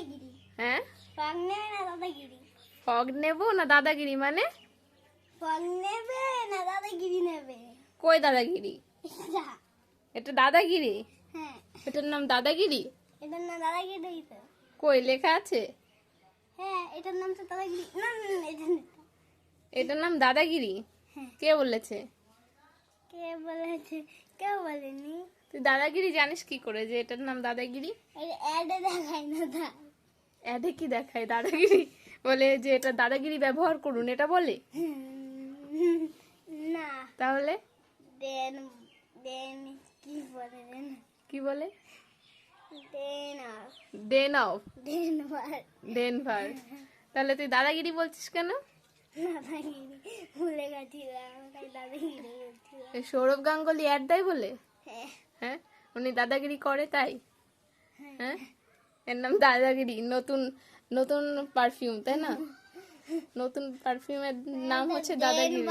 দাদাগিরি। হ্যাঁ? ফগ নেবে না দাদাগিরি? ফগ নেব না দাদাগিরি মানে? ফগ নেবে না দাদাগিরি নেবে? কই দাদাগিরি। এটা দাদাগিরি? হ্যাঁ। এটার নাম দাদাগিরি? এটার নাম দাদাগিরি তো। কই লেখা আছে? হ্যাঁ এটার নাম তো দাদাগিরি। না না, না, এটা এটার নাম দাদাগিরি? হ্যাঁ। কে বলেছে? কে বলেছে? কেউ বলেনি। তুই দাদাগিরি জানিস কি করে যে এটার নাম দাদাগিরি? অ্যাডে দেখায় না দা অ্যাডে কি দেখায়? দাদাগিরি বলে যে এটা দাদাগিরি ব্যবহার করুন এটা বলে? না। তাহলে? দেন দেন কি বলে দেন? কি বলে? দেন দেন অফ ডেনভার তাহলে তুই দাদাগিরি বলছিস কেন? সৌরভ গাঙ্গুলি অ্যাড দেয় বলে? হ্যাঁ। হ্যাঁ? উনি দাদাগিরি করে তাই? হ্যাঁ? এর নাম দাদাগিরি নতুন নতুন পারফিউম তাই না? নতুন পারফিউমের নাম হচ্ছে দাদাগিরি।